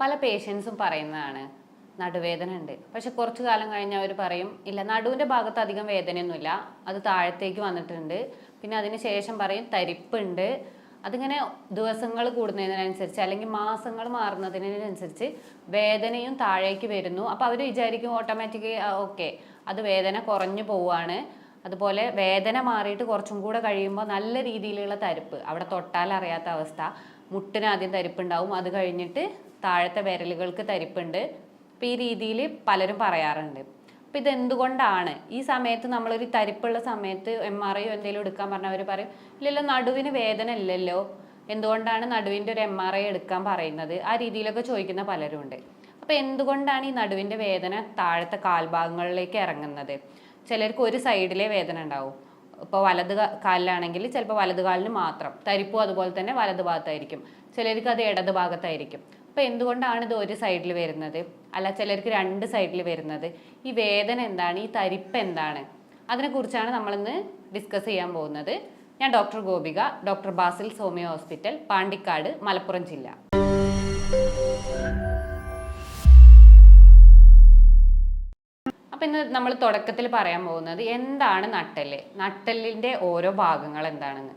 പല പേഷ്യൻസും പറയുന്നതാണ് നടുവേദന ഉണ്ട്. പക്ഷെ കുറച്ചു കാലം കഴിഞ്ഞ് അവർ പറയും ഇല്ല നടുവിന്റെ ഭാഗത്ത് അധികം വേദനയൊന്നുമില്ല അത് താഴത്തേക്ക് വന്നിട്ടുണ്ട്. പിന്നെ അതിന് ശേഷം പറയും തരിപ്പുണ്ട്. അതിങ്ങനെ ദിവസങ്ങൾ കൂടുന്നതിനനുസരിച്ച് അല്ലെങ്കിൽ മാസങ്ങൾ മാറുന്നതിനനുസരിച്ച് വേദനയും താഴേക്ക് വരുന്നു. അപ്പോൾ അവർ വിചാരിക്കും ഓട്ടോമാറ്റിക് ഓക്കെ അത് വേദന കുറഞ്ഞു പോവാണ് അതുപോലെ വേദന മാറിയിട്ട് കുറച്ചും കൂടെ കഴിയുമ്പോൾ നല്ല രീതിയിലുള്ള തരിപ്പ് അവിടെ തൊട്ടാൽ അറിയാത്ത അവസ്ഥ മുട്ടിന് ആദ്യം തരിപ്പുണ്ടാവും. അത് കഴിഞ്ഞിട്ട് താഴത്തെ വിരലുകൾക്ക് തരിപ്പുണ്ട്. അപ്പോൾ ഈ രീതിയിൽ പലരും പറയാറുണ്ട്. അപ്പോൾ ഇതെന്തുകൊണ്ടാണ്? ഈ സമയത്ത് നമ്മളൊരു തരിപ്പുള്ള സമയത്ത് എം ആർ ഐയോ എന്തെങ്കിലും എടുക്കാൻ പറഞ്ഞാൽ അവർ പറയും ഇല്ലല്ലോ നടുവിന് വേദന ഇല്ലല്ലോ. എന്തുകൊണ്ടാണ് നടുവിന്റെ ഒരു എം ആർ ഐ എടുക്കാൻ പറയുന്നത്? ആ രീതിയിലൊക്കെ ചോദിക്കുന്ന പലരും ഉണ്ട്. അപ്പോൾ എന്തുകൊണ്ടാണ് ഈ നടുവിന്റെ വേദന താഴത്തെ കാൽഭാഗങ്ങളിലേക്ക് ഇറങ്ങുന്നത്? ചിലർക്ക് ഒരു സൈഡിലെ വേദന ഉണ്ടാവും. ഇപ്പോൾ വലത് കാലിലാണെങ്കിൽ ചിലപ്പോൾ വലത് കാലിന് മാത്രം. തരിപ്പും അതുപോലെ തന്നെ വലത് ഭാഗത്തായിരിക്കും. ചിലർക്ക് അത് ഇടത് ഭാഗത്തായിരിക്കും. അപ്പോൾ എന്തുകൊണ്ടാണ് ഇത് ഒരു സൈഡിൽ വരുന്നത്? അല്ല ചിലർക്ക് രണ്ട് സൈഡിൽ വരുന്നത്. ഈ വേദന എന്താണ്? ഈ തരിപ്പ് എന്താണ്? അതിനെക്കുറിച്ചാണ് നമ്മളിന്ന് ഡിസ്കസ് ചെയ്യാൻ പോകുന്നത്. ഞാൻ doctor Gopika doctor Basil homoeo hospital Pandikkad Malappuram ജില്ല. അപ്പം ഇന്ന് നമ്മൾ തുടക്കത്തിൽ പറയാൻ പോകുന്നത് എന്താണ് നട്ടൽ നട്ടലിന്റെ ഓരോ ഭാഗങ്ങൾ എന്താണെന്ന്.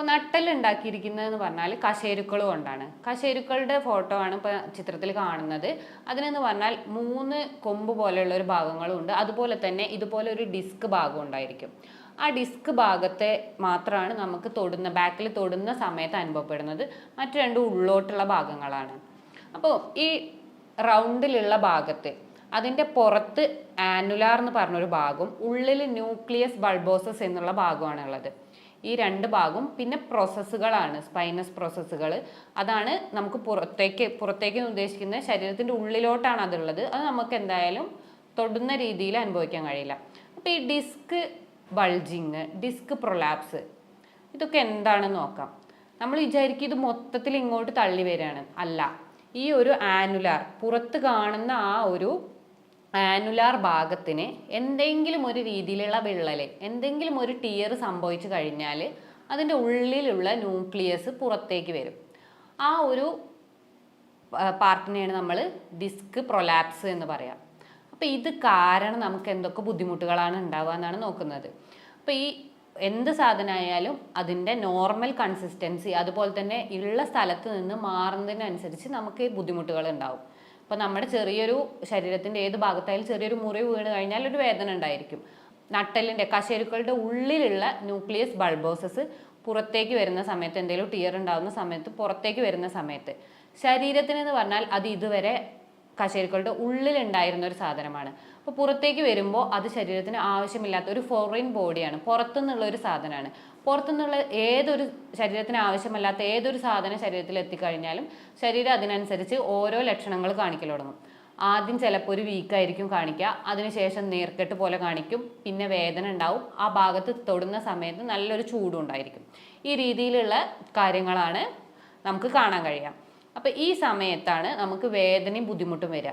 അപ്പോൾ നട്ടൽ ഉണ്ടാക്കിയിരിക്കുന്നത് എന്ന് പറഞ്ഞാൽ കശേരുക്കൾ കൊണ്ടാണ്. കശേരുക്കളുടെ ഫോട്ടോ ആണ് ഇപ്പോൾ ചിത്രത്തിൽ കാണുന്നത്. അതിനെന്ന് പറഞ്ഞാൽ മൂന്ന് കൊമ്പ് പോലെയുള്ള ഒരു ഭാഗങ്ങളും ഉണ്ട്. അതുപോലെ തന്നെ ഇതുപോലെ ഒരു ഡിസ്ക് ഭാഗം ഉണ്ടായിരിക്കും. ആ ഡിസ്ക് ഭാഗത്തെ മാത്രമാണ് നമുക്ക് തൊടുന്ന ബാക്കിൽ തൊടുന്ന സമയത്ത് അനുഭവപ്പെടുന്നത്. മറ്റു രണ്ട് ഉള്ളോട്ടുള്ള ഭാഗങ്ങളാണ്. അപ്പോൾ ഈ റൗണ്ടിലുള്ള ഭാഗത്ത് അതിന്റെ പുറത്ത് ആനുലാർ എന്ന് പറഞ്ഞൊരു ഭാഗം ഉള്ളിൽ ന്യൂക്ലിയസ് ബൾബോസസ് എന്നുള്ള ഭാഗമാണ് ഉള്ളത് ഈ രണ്ട് ഭാഗവും പിന്നെ പ്രോസസ്സുകളാണ് സ്പൈനസ് പ്രോസസ്സുകൾ അതാണ് നമുക്ക് പുറത്തേക്ക് പുറത്തേക്ക് ഉദ്ദേശിക്കുന്ന ശരീരത്തിന്റെ ഉള്ളിലോട്ടാണ് അതുള്ളത്. അത് നമുക്ക് എന്തായാലും തൊടുന്ന രീതിയിൽ അനുഭവിക്കാൻ കഴിയില്ല. അപ്പോൾ ഈ ഡിസ്ക് ബൾജിങ് ഡിസ്ക് പ്രൊലാപ്സ് ഇതൊക്കെ എന്താണെന്ന് നോക്കാം. നമ്മൾ വിചാരിക്കും ഇത് മൊത്തത്തിൽ ഇങ്ങോട്ട് തള്ളി വരികയാണ്. അല്ല ഈ ഒരു ആനുലാർ പുറത്ത് കാണുന്ന ആ ഒരു ആനുലാർ ഭാഗത്തിന് എന്തെങ്കിലും ഒരു രീതിയിലുള്ള വിള്ളൽ എന്തെങ്കിലും ഒരു ടിയർ സംഭവിച്ചു കഴിഞ്ഞാൽ അതിന്റെ ഉള്ളിലുള്ള ന്യൂക്ലിയസ് പുറത്തേക്ക് വരും. ആ ഒരു പാർട്ടിനെയാണ് നമ്മൾ ഡിസ്ക് പ്രൊലാപ്സ് എന്ന് പറയാം. അപ്പോൾ ഇത് കാരണം നമുക്ക് എന്തൊക്കെ ബുദ്ധിമുട്ടുകളാണ് ഉണ്ടാവുക എന്നാണ് നോക്കുന്നത്. അപ്പോൾ ഈ എന്ത് സാധനമായാലും അതിന്റെ നോർമൽ കൺസിസ്റ്റൻസി അതുപോലെ തന്നെ ഉള്ള സ്ഥലത്ത് നിന്ന് മാറുന്നതിനനുസരിച്ച് നമുക്ക് ബുദ്ധിമുട്ടുകൾ ഉണ്ടാവും. അപ്പോൾ നമ്മുടെ ചെറിയൊരു ശരീരത്തിന്റെ ഏത് ഭാഗത്തായാലും ചെറിയൊരു മുറി വീണ് കഴിഞ്ഞാൽ ഒരു വേദന ഉണ്ടായിരിക്കും. നട്ടലിന്റെ കശേരുക്കളുടെ ഉള്ളിലുള്ള ന്യൂക്ലിയസ് ബൾബോസസ് പുറത്തേക്ക് വരുന്ന സമയത്ത് എന്തെങ്കിലും ടിയർ ഉണ്ടാകുന്ന സമയത്ത് പുറത്തേക്ക് വരുന്ന സമയത്ത്. ശരീരത്തിന് എന്ന് പറഞ്ഞാൽ അത് ഇതുവരെ കശേരുക്കളുടെ ഉള്ളിലുണ്ടായിരുന്ന ഒരു സാധനമാണ്. അപ്പോൾ പുറത്തേക്ക് വരുമ്പോൾ അത് ശരീരത്തിന് ആവശ്യമില്ലാത്ത ഒരു ഫോറിൻ ബോഡിയാണ് പുറത്തുനിന്നുള്ള ഒരു സാധനമാണ്. പുറത്തുനിന്നുള്ള ഏതൊരു ശരീരത്തിന് ആവശ്യമല്ലാത്ത ഏതൊരു സാധനം ശരീരത്തിൽ എത്തിക്കഴിഞ്ഞാലും ശരീരം അതിനനുസരിച്ച് ഓരോ ലക്ഷണങ്ങൾ കാണിക്കൽ തുടങ്ങും. ആദ്യം ചിലപ്പോൾ ഒരു വീക്കായിരിക്കും കാണിക്കുക. അതിനുശേഷം നേർക്കെട്ട് പോലെ കാണിക്കും. പിന്നെ വേദന ഉണ്ടാവും. ആ ഭാഗത്ത് തൊടുന്ന സമയത്ത് നല്ലൊരു ചൂടും ഉണ്ടായിരിക്കും. ഈ രീതിയിലുള്ള കാര്യങ്ങളാണ് നമുക്ക് കാണാൻ കഴിയുക. അപ്പോൾ ഈ സമയത്താണ് നമുക്ക് വേദനയും ബുദ്ധിമുട്ടും വരിക.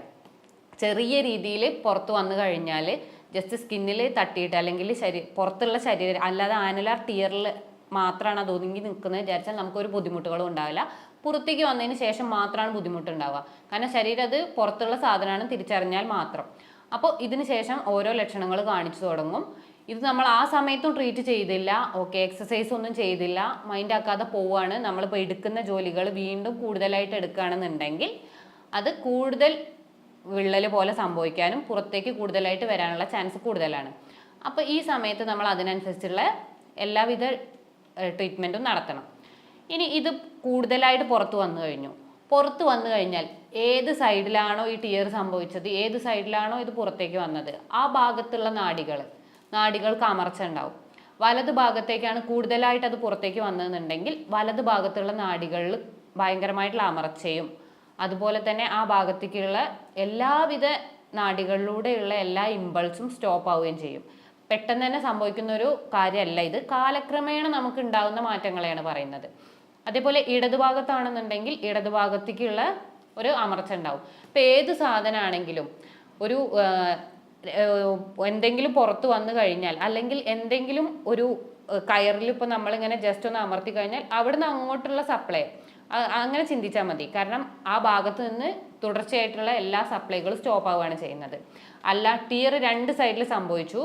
ചെറിയ രീതിയിൽ പുറത്ത് വന്നു കഴിഞ്ഞാൽ ജസ്റ്റ് സ്കിന്നിൽ തട്ടിയിട്ട് അല്ലെങ്കിൽ ശരീ പുറത്തുള്ള ശരീരം അല്ലാതെ ആനുലാർ ടിയറിൽ മാത്രമാണ് അത് ഒതുങ്ങി നിൽക്കുന്നത്. വിചാരിച്ചാൽ നമുക്കൊരു ബുദ്ധിമുട്ടുകളും ഉണ്ടാവില്ല. പുറത്തേക്ക് വന്നതിന് ശേഷം മാത്രമാണ് ബുദ്ധിമുട്ടുണ്ടാവുക. കാരണം ശരീരം അത് പുറത്തുള്ള സാധനമാണ് തിരിച്ചറിഞ്ഞാൽ മാത്രം. അപ്പോൾ ഇതിന് ശേഷം ഓരോ ലക്ഷണങ്ങൾ കാണിച്ചു തുടങ്ങും. ഇത് നമ്മൾ ആ സമയത്തും ട്രീറ്റ് ചെയ്തില്ല. ഓക്കെ എക്സസൈസ് ഒന്നും ചെയ്തില്ല. മൈൻഡ് ആക്കാതെ പോവാണ് നമ്മളിപ്പോൾ എടുക്കുന്ന ജോലികൾ വീണ്ടും കൂടുതലായിട്ട് എടുക്കുകയാണെന്നുണ്ടെങ്കിൽ അത് കൂടുതൽ വിള്ളൽ പോലെ സംഭവിക്കാനും പുറത്തേക്ക് കൂടുതലായിട്ട് വരാനുള്ള ചാൻസ് കൂടുതലാണ്. അപ്പോൾ ഈ സമയത്ത് നമ്മൾ അതിനനുസരിച്ചുള്ള എല്ലാവിധ ട്രീറ്റ്മെന്റും നടത്തണം. ഇനി ഇത് കൂടുതലായിട്ട് പുറത്ത് വന്നു കഴിഞ്ഞു. പുറത്ത് വന്നു കഴിഞ്ഞാൽ ഏത് സൈഡിലാണോ ഈ ടിയർ സംഭവിച്ചത് ഏത് സൈഡിലാണോ ഇത് പുറത്തേക്ക് വന്നത് ആ ഭാഗത്തുള്ള നാടികൾ നാടികൾക്ക് അമർച്ച ഉണ്ടാവും. വലത് ഭാഗത്തേക്കാണ് കൂടുതലായിട്ട് അത് പുറത്തേക്ക് വന്നതെന്നുണ്ടെങ്കിൽ വലത് ഭാഗത്തുള്ള നാടികളിൽ ഭയങ്കരമായിട്ടുള്ള അമർച്ചയും അതുപോലെ തന്നെ ആ ഭാഗത്തേക്കുള്ള എല്ലാവിധ നാടികളിലൂടെയുള്ള എല്ലാ ഇമ്പൾസും സ്റ്റോപ്പ് ആവുകയും ചെയ്യും. പെട്ടെന്ന് തന്നെ സംഭവിക്കുന്ന ഒരു കാര്യമല്ല ഇത്. കാലക്രമേണ നമുക്ക് ഉണ്ടാകുന്ന മാറ്റങ്ങളെയാണ് പറയുന്നത്. അതേപോലെ ഇടതുഭാഗത്താണെന്നുണ്ടെങ്കിൽ ഇടതുഭാഗത്തേക്കുള്ള ഒരു അമർച്ച ഉണ്ടാവും. ഇപ്പം ഏത് സാധനമാണെങ്കിലും ഒരു എന്തെങ്കിലും പുറത്ത് വന്നു കഴിഞ്ഞാൽ അല്ലെങ്കിൽ എന്തെങ്കിലും ഒരു കയറിൽ ഇപ്പോൾ നമ്മളിങ്ങനെ ജസ്റ്റ് ഒന്ന് അമർത്തി കഴിഞ്ഞാൽ അവിടുന്ന് അങ്ങോട്ടുള്ള സപ്ലൈ അങ്ങനെ ചിന്തിച്ചാൽ മതി. കാരണം ആ ഭാഗത്ത് നിന്ന് തുടർച്ചയായിട്ടുള്ള എല്ലാ സപ്ലൈകളും സ്റ്റോപ്പ് ആവുകയാണ് ചെയ്യുന്നത്. അല്ല ടിയർ രണ്ട് സൈഡിൽ സംഭവിച്ചു.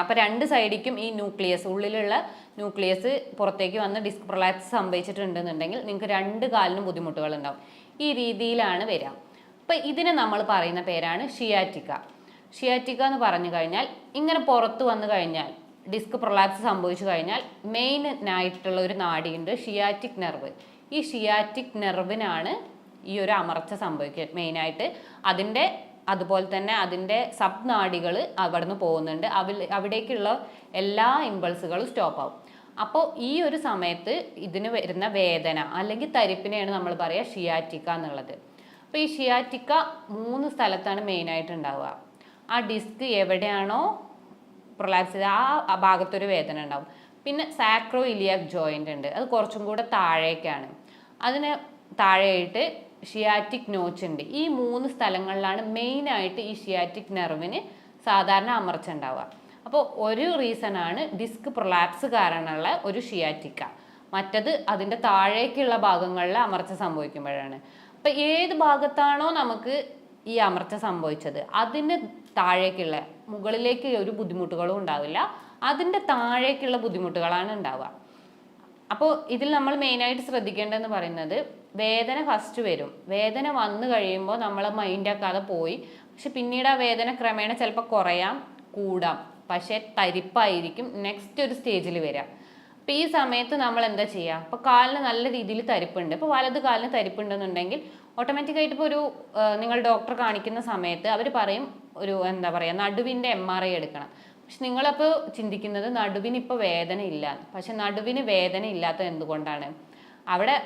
അപ്പം രണ്ട് സൈഡിക്കും ഈ ന്യൂക്ലിയസ് ഉള്ളിലുള്ള ന്യൂക്ലിയസ് പുറത്തേക്ക് വന്ന് ഡിസ്ക് പ്രൊലാപ്സ് സംഭവിച്ചിട്ടുണ്ടെന്നുണ്ടെങ്കിൽ നിങ്ങൾക്ക് രണ്ട് കാലിനും ബുദ്ധിമുട്ടുകൾ ഉണ്ടാവും ഈ രീതിയിലാണ് വരിക. അപ്പം ഇതിനെ നമ്മൾ പറയുന്ന പേരാണ് ഷിയാറ്റിക്ക. ഷിയാറ്റിക്ക എന്ന് പറഞ്ഞു കഴിഞ്ഞാൽ ഇങ്ങനെ പുറത്ത് വന്നു കഴിഞ്ഞാൽ ഡിസ്ക് പ്രൊലാപ്സ് സംഭവിച്ചു കഴിഞ്ഞാൽ മെയിൻ ആയിട്ടുള്ള ഒരു നാടിയുണ്ട് ഷിയാറ്റിക് നെർവ് ഈ ഷിയാറ്റിക് നെർവിനാണ് ഈ ഒരു അമർച്ച സംഭവിക്കുക മെയിനായിട്ട് അതിന്റെ അതുപോലെ തന്നെ അതിന്റെ സബ് നാഡികൾ അവിടുന്ന് പോകുന്നുണ്ട്. അവ അവിടേക്കുള്ള എല്ലാ ഇമ്പൾസുകളും സ്റ്റോപ്പ് ആവും. അപ്പോൾ ഈ ഒരു സമയത്ത് ഇതിന് വരുന്ന വേദന അല്ലെങ്കിൽ തരിപ്പിനെയാണ് നമ്മൾ പറയുക ഷിയാറ്റിക്ക എന്നുള്ളത്. അപ്പോൾ ഈ ഷിയാറ്റിക്ക മൂന്ന് സ്ഥലത്താണ് മെയിനായിട്ട് ഉണ്ടാവുക. ആ ഡിസ്ക് എവിടെയാണോ പ്രൊലാപ്സ് ചെയ്ത് ആ ഭാഗത്തൊരു വേദന ഉണ്ടാവും. പിന്നെ സാക്രോ ഇലിയാക് ജോയിന്റ് ഉണ്ട്. അത് കുറച്ചും കൂടെ താഴേക്കാണ്. അതിന് താഴെയായിട്ട് ഷിയാറ്റിക് നോച്ച് ഉണ്ട്. ഈ മൂന്ന് സ്ഥലങ്ങളിലാണ് മെയിനായിട്ട് ഈ ഷിയാറ്റിക് നെർവിന് സാധാരണ അമർച്ച ഉണ്ടാവുക അപ്പോൾ ഒരു റീസൺ ആണ് ഡിസ്ക് പ്രൊലാപ്സ് കാരണമുള്ള ഒരു ഷിയാറ്റിക്ക മറ്റത് അതിന്റെ താഴേക്കുള്ള ഭാഗങ്ങളിൽ അമർച്ച സംഭവിക്കുമ്പോഴാണ്. അപ്പം ഏത് ഭാഗത്താണോ നമുക്ക് ഈ അമർച്ച സംഭവിച്ചത് അതിന് താഴേക്കുള്ള മുകളിലേക്ക് ഒരു ബുദ്ധിമുട്ടുകളും ഉണ്ടാവില്ല. അതിന്റെ താഴേക്കുള്ള ബുദ്ധിമുട്ടുകളാണ് ഉണ്ടാവുക. അപ്പോൾ ഇതിൽ നമ്മൾ മെയിനായിട്ട് ശ്രദ്ധിക്കേണ്ടതെന്ന് പറയുന്നത് വേദന ഫസ്റ്റ് വരും. വേദന വന്നു കഴിയുമ്പോൾ നമ്മൾ മൈൻഡാക്കാതെ പോയി. പക്ഷെ പിന്നീട് ആ വേദന ക്രമേണ ചിലപ്പോൾ കുറയാം കൂടാം. പക്ഷേ തരിപ്പായിരിക്കും നെക്സ്റ്റ് ഒരു സ്റ്റേജിൽ വരാം അപ്പോൾ ഈ സമയത്ത് നമ്മൾ എന്താ ചെയ്യുക? അപ്പോൾ കാലിന് നല്ല രീതിയിൽ തരിപ്പുണ്ട്. ഇപ്പോൾ വലത് കാലിന് തരിപ്പുണ്ടെന്നുണ്ടെങ്കിൽ ഓട്ടോമാറ്റിക്കായിട്ട് ഇപ്പോൾ ഒരു നിങ്ങൾ ഡോക്ടർ കാണിക്കുന്ന സമയത്ത് അവർ പറയും ഒരു എന്താ പറയുക നടുവിന്റെ എം ആർ ഐ എടുക്കണം. പക്ഷെ നിങ്ങളപ്പോൾ ചിന്തിക്കുന്നത് നടുവിന് ഇപ്പോൾ വേദന ഇല്ല പക്ഷെ നടുവിന് വേദന ഇല്ലാത്തത് എന്തുകൊണ്ടാണ്? അവിടെ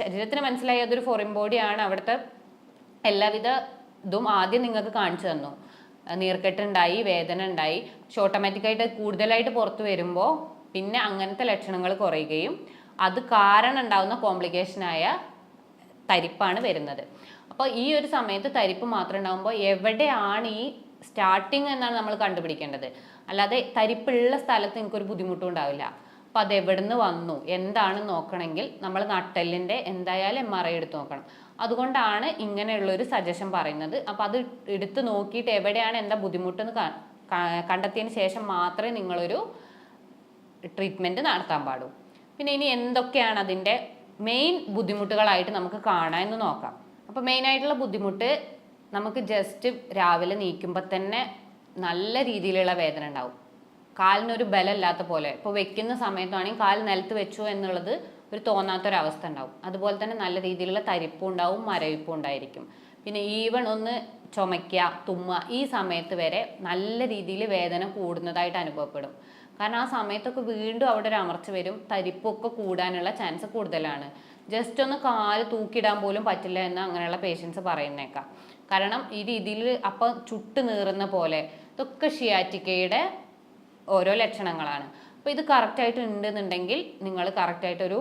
ശരീരത്തിന് മനസ്സിലായി അതൊരു ഫോറിൻ ബോഡിയാണ് അവിടുത്തെ എല്ലാവിധ ഇതും ആദ്യം നിങ്ങൾക്ക് കാണിച്ചു തന്നു. നീർക്കെട്ടുണ്ടായി വേദന ഉണ്ടായി പക്ഷെ ഓട്ടോമാറ്റിക്കായിട്ട് കൂടുതലായിട്ട് പുറത്ത് വരുമ്പോൾ പിന്നെ അങ്ങനത്തെ ലക്ഷണങ്ങൾ കുറയുകയും അത് കാരണം ഉണ്ടാകുന്ന കോംപ്ലിക്കേഷനായ തരിപ്പാണ് വരുന്നത്. അപ്പോൾ ഈ ഒരു സമയത്ത് തരിപ്പ് മാത്രം ഉണ്ടാകുമ്പോൾ എവിടെയാണ് ഈ സ്റ്റാർട്ടിങ് എന്നാണ് നമ്മൾ കണ്ടുപിടിക്കേണ്ടത്. അല്ലാതെ തരിപ്പുള്ള സ്ഥലത്ത് നിങ്ങൾക്ക് ഒരു ബുദ്ധിമുട്ടും ഉണ്ടാവില്ല. അപ്പം അത് എവിടുന്ന് വന്നു? എന്താണ് നോക്കണമെങ്കിൽ നമ്മൾ നട്ടെല്ലിന്റെ എന്തായാലും എം ആർ ഐ എടുത്ത് നോക്കണം. അതുകൊണ്ടാണ് ഇങ്ങനെയുള്ളൊരു സജഷൻ പറയുന്നത്. അപ്പോൾ അത് എടുത്ത് നോക്കിയിട്ട് എവിടെയാണ് എന്താ ബുദ്ധിമുട്ടെന്ന് കണ്ടെത്തിയതിന് ശേഷം മാത്രമേ നിങ്ങളൊരു ട്രീറ്റ്മെന്റ് നടത്താൻ പാടൂ. പിന്നെ ഇനി എന്തൊക്കെയാണ് അതിന്റെ മെയിൻ ബുദ്ധിമുട്ടുകളായിട്ട് നമുക്ക് കാണാമെന്ന് നോക്കാം. അപ്പോൾ മെയിനായിട്ടുള്ള ബുദ്ധിമുട്ട് നമുക്ക് ജസ്റ്റ് രാവിലെ നീക്കുമ്പോൾ തന്നെ നല്ല രീതിയിലുള്ള വേദന ഉണ്ടാവും. കാലിനൊരു ബലമില്ലാത്ത പോലെ. ഇപ്പോൾ വെക്കുന്ന സമയത്താണെങ്കിൽ കാൽ നിലത്ത് വെച്ചു എന്നുള്ളത് ഒരു തോന്നാത്തൊരവസ്ഥ ഉണ്ടാവും. അതുപോലെ തന്നെ നല്ല രീതിയിലുള്ള തരിപ്പും ഉണ്ടാവും മരവിപ്പും ഉണ്ടായിരിക്കും. പിന്നെ ഈവൺ ഒന്ന് ചുമയ്ക്കുക തുമ്മുക ഈ സമയത്ത് വരെ നല്ല രീതിയിൽ വേദന കൂടുന്നതായിട്ട് അനുഭവപ്പെടും. കാരണം ആ സമയത്തൊക്കെ വീണ്ടും അവിടെ ഒരു അമർച്ച വരും. തരിപ്പൊക്കെ കൂടാനുള്ള ചാൻസ് കൂടുതലാണ്. ജസ്റ്റ് ഒന്ന് കാൽ തൂക്കിയിടാൻ പോലും പറ്റില്ല എന്ന് അങ്ങനെയുള്ള പേഷ്യൻസ് പറയുന്നേക്കാം. കാരണം ഈ രീതിയിൽ അപ്പം ചുട്ട് നീറുന്ന പോലെ ഇതൊക്കെ ഷിയാറ്റിക്കയുടെ ഓരോ ലക്ഷണങ്ങളാണ്. അപ്പോൾ ഇത് കറക്റ്റായിട്ട് ഉണ്ടെന്നുണ്ടെങ്കിൽ നിങ്ങൾ കറക്റ്റായിട്ടൊരു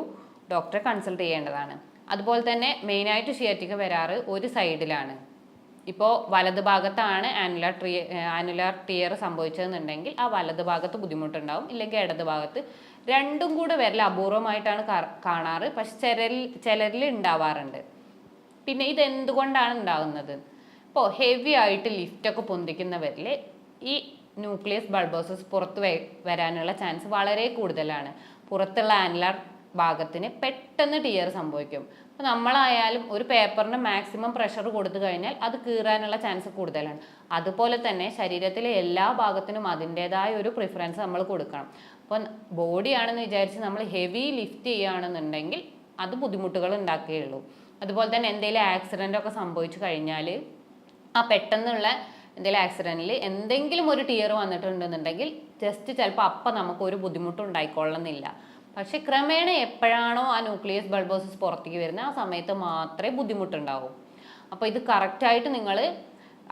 ഡോക്ടറെ കൺസൾട്ട് ചെയ്യേണ്ടതാണ്. അതുപോലെ തന്നെ മെയിനായിട്ട് ഷിയാറ്റിക്ക വരാറ് ഒരു സൈഡിലാണ് ഇപ്പോൾ വലത് ഭാഗത്താണ് ആനുലാർ ട്രിയ ആനുലാർ ടിയർ സംഭവിച്ചതെന്നുണ്ടെങ്കിൽ ആ വലത് ഭാഗത്ത് ബുദ്ധിമുട്ടുണ്ടാവും ഇല്ലെങ്കിൽ ഇടത് ഭാഗത്ത് രണ്ടും കൂടെ വരൽ അപൂർവമായിട്ടാണ് കാണാറ്. പക്ഷെ ചിലരിൽ ചിലരിൽ ഉണ്ടാവാറുണ്ട്. പിന്നെ ഇത് എന്തുകൊണ്ടാണ് ഉണ്ടാകുന്നത് ഇപ്പോൾ ഹെവി ആയിട്ട് ലിഫ്റ്റൊക്കെ പൊന്തിക്കുന്നവരിൽ ഈ ന്യൂക്ലിയസ് ബൾബോസസ് പുറത്ത് വരാനുള്ള ചാൻസ് വളരെ കൂടുതലാണ്. പുറത്തുള്ള ആനുലാർ ഭാഗത്തിന് പെട്ടെന്ന് ടിയർ സംഭവിക്കും. അപ്പോൾ നമ്മളായാലും ഒരു പേപ്പറിന് മാക്സിമം പ്രഷർ കൊടുത്തു കഴിഞ്ഞാൽ അത് കീറാനുള്ള ചാൻസ് കൂടുതലാണ്. അതുപോലെ തന്നെ ശരീരത്തിലെ എല്ലാ ഭാഗത്തിനും അതിന്റെതായ ഒരു പ്രിഫറൻസ് നമ്മൾ കൊടുക്കണം. അപ്പോൾ ബോഡിയാണെന്ന് വിചാരിച്ച് നമ്മൾ ഹെവി ലിഫ്റ്റ് ചെയ്യുകയാണെന്നുണ്ടെങ്കിൽ അത് ബുദ്ധിമുട്ടുകൾ ഉണ്ടാക്കുകയുള്ളൂ. അതുപോലെ തന്നെ എന്തെങ്കിലും ആക്സിഡന്റ് ഒക്കെ സംഭവിച്ചു കഴിഞ്ഞാൽ ആ പെട്ടെന്നുള്ള എന്തെങ്കിലും ആക്സിഡന്റിൽ എന്തെങ്കിലും ഒരു ടിയർ വന്നിട്ടുണ്ടെന്നുണ്ടെങ്കിൽ ജസ്റ്റ് ചിലപ്പോൾ അപ്പം നമുക്ക് ഒരു ബുദ്ധിമുട്ടും ഉണ്ടായിക്കൊള്ളുന്നില്ല. പക്ഷെ ക്രമേണ എപ്പോഴാണോ ആ ന്യൂക്ലിയസ് ബൾബോസിസ് പുറത്തേക്ക് വരുന്നത് ആ സമയത്ത് മാത്രമേ ബുദ്ധിമുട്ടുണ്ടാവൂ. അപ്പോൾ ഇത് കറക്റ്റായിട്ട് നിങ്ങൾ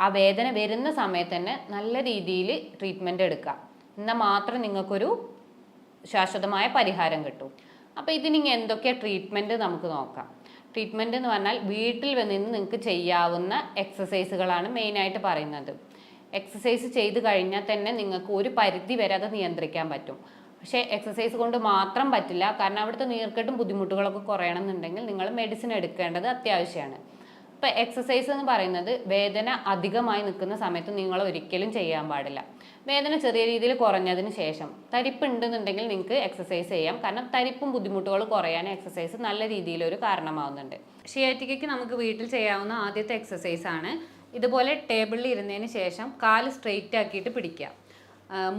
ആ വേദന വരുന്ന സമയത്ത് തന്നെ നല്ല രീതിയിൽ ട്രീറ്റ്മെന്റ് എടുക്കുക. എന്നാൽ മാത്രം നിങ്ങൾക്കൊരു ശാശ്വതമായ പരിഹാരം കിട്ടും. അപ്പോൾ ഇതിനിങ്ങനെ എന്തൊക്കെ ട്രീറ്റ്മെന്റ് നമുക്ക് നോക്കാം. ട്രീറ്റ്മെന്റ് എന്ന് പറഞ്ഞാൽ വീട്ടിൽ നിന്ന് നിങ്ങൾക്ക് ചെയ്യാവുന്ന എക്സസൈസുകളാണ് മെയിനായിട്ട് പറയുന്നത്. എക്സസൈസ് ചെയ്ത് കഴിഞ്ഞാൽ തന്നെ നിങ്ങൾക്ക് ഒരു പരിധി വരെ അത് നിയന്ത്രിക്കാൻ പറ്റും. പക്ഷേ എക്സസൈസ് കൊണ്ട് മാത്രം പറ്റില്ല. കാരണം അവിടുത്തെ നീർക്കെട്ടും ബുദ്ധിമുട്ടുകളൊക്കെ കുറയണമെന്നുണ്ടെങ്കിൽ നിങ്ങൾ മെഡിസിൻ എടുക്കേണ്ടത് അത്യാവശ്യമാണ്. അപ്പോൾ എക്സസൈസ് എന്ന് പറയുന്നത് വേദന അധികമായി നിൽക്കുന്ന സമയത്ത് നിങ്ങൾ ഒരിക്കലും ചെയ്യാൻ പാടില്ല. വേദന ചെറിയ രീതിയിൽ കുറഞ്ഞതിന് ശേഷം തരിപ്പ് ഉണ്ടെന്നുണ്ടെങ്കിൽ നിങ്ങൾക്ക് എക്സസൈസ് ചെയ്യാം. കാരണം തരിപ്പും ബുദ്ധിമുട്ടുകളും കുറയാൻ എക്സസൈസ് നല്ല രീതിയിലൊരു കാരണമാവുന്നുണ്ട്. ഷിയാറ്റിക്കയ്ക്ക് നമുക്ക് വീട്ടിൽ ചെയ്യാവുന്ന ആദ്യത്തെ എക്സസൈസ് ആണ്. ഇതുപോലെ ടേബിളിൽ ഇരുന്നതിന് ശേഷം കാൽ സ്ട്രെയിറ്റ് ആക്കിയിട്ട് പിടിക്കുക.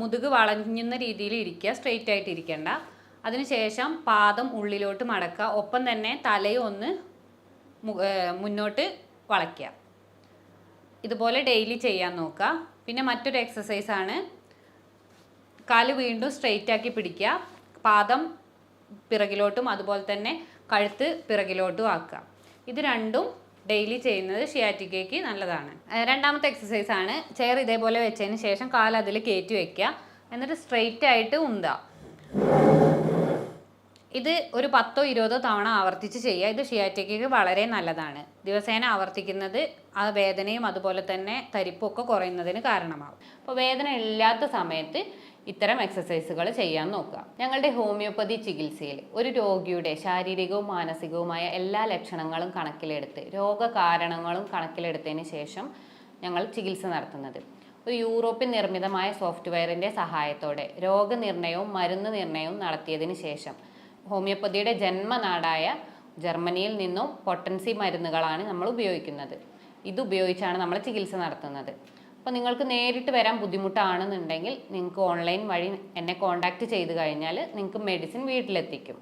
മുതുക് വളഞ്ഞുന്ന രീതിയിൽ ഇരിക്കുക. സ്ട്രെയിറ്റ് ആയിട്ട് ഇരിക്കേണ്ട. അതിനുശേഷം പാദം ഉള്ളിലോട്ട് മടക്കുക. ഒപ്പം തന്നെ തലയും ഒന്ന് മുന്നോട്ട് വളയ്ക്കുക. ഇതുപോലെ ഡെയിലി ചെയ്യാൻ നോക്കുക. പിന്നെ മറ്റൊരു എക്സസൈസ് ആണ്. കാൽ വീണ്ടും സ്ട്രെയിറ്റ് ആക്കി പിടിക്കുക. പാദം പിറകിലോട്ടും അതുപോലെ തന്നെ കഴുത്ത് പിറകിലോട്ടും ആക്കുക. ഇത് രണ്ടും ഡെയിലി ചെയ്യുന്നത് ഷിയാറ്റിക്കയ്ക്ക് നല്ലതാണ്. രണ്ടാമത്തെ എക്സസൈസ് ആണ്. ചെയർ ഇതേപോലെ വെച്ചതിന് ശേഷം കാൽ കയറ്റി വെക്കുക. എന്നിട്ട് സ്ട്രെയിറ്റ് ആയിട്ട് ഉന്തുക. ഇത് ഒരു പത്തോ ഇരുപതോ തവണ ആവർത്തിച്ച് ചെയ്യുക. ഇത് ഷിയാറ്റയ്ക്ക് വളരെ നല്ലതാണ്. ദിവസേന ആവർത്തിക്കുന്നത് ആ വേദനയും അതുപോലെ തന്നെ തരിപ്പും ഒക്കെ കുറയുന്നതിന് കാരണമാകും അപ്പോൾ വേദന ഇല്ലാത്ത സമയത്ത് ഇത്തരം എക്സസൈസുകൾ ചെയ്യാൻ നോക്കുക. ഞങ്ങളുടെ ഹോമിയോപ്പതി ചികിത്സയിൽ ഒരു രോഗിയുടെ ശാരീരികവും മാനസികവുമായ എല്ലാ ലക്ഷണങ്ങളും കണക്കിലെടുത്ത് രോഗകാരണങ്ങളും കണക്കിലെടുത്തതിന് ശേഷം ഞങ്ങൾ ചികിത്സ നടത്തുന്നത്. ഒരു യൂറോപ്യൻ നിർമ്മിതമായ സോഫ്റ്റ്വെയറിന്റെ സഹായത്തോടെ രോഗനിർണയവും മരുന്ന് നിർണയവും നടത്തിയതിന് ശേഷം ഹോമിയോപ്പതിയുടെ ജന്മനാടായ ജർമ്മനിയിൽ നിന്നും പൊട്ടൻസി മരുന്നുകളാണ് നമ്മൾ ഉപയോഗിക്കുന്നത്. ഇത് ഉപയോഗിച്ചാണ് നമ്മൾ ചികിത്സ നടത്തുന്നത്. അപ്പോൾ നിങ്ങൾക്ക് നേരിട്ട് വരാൻ ബുദ്ധിമുട്ടാണെന്നുണ്ടെങ്കിൽ നിങ്ങൾക്ക് ഓൺലൈൻ വഴി എന്നെ കോൺടാക്റ്റ് ചെയ്ത് കഴിഞ്ഞാൽ നിങ്ങൾക്ക് മെഡിസിൻ വീട്ടിലെത്തിക്കും.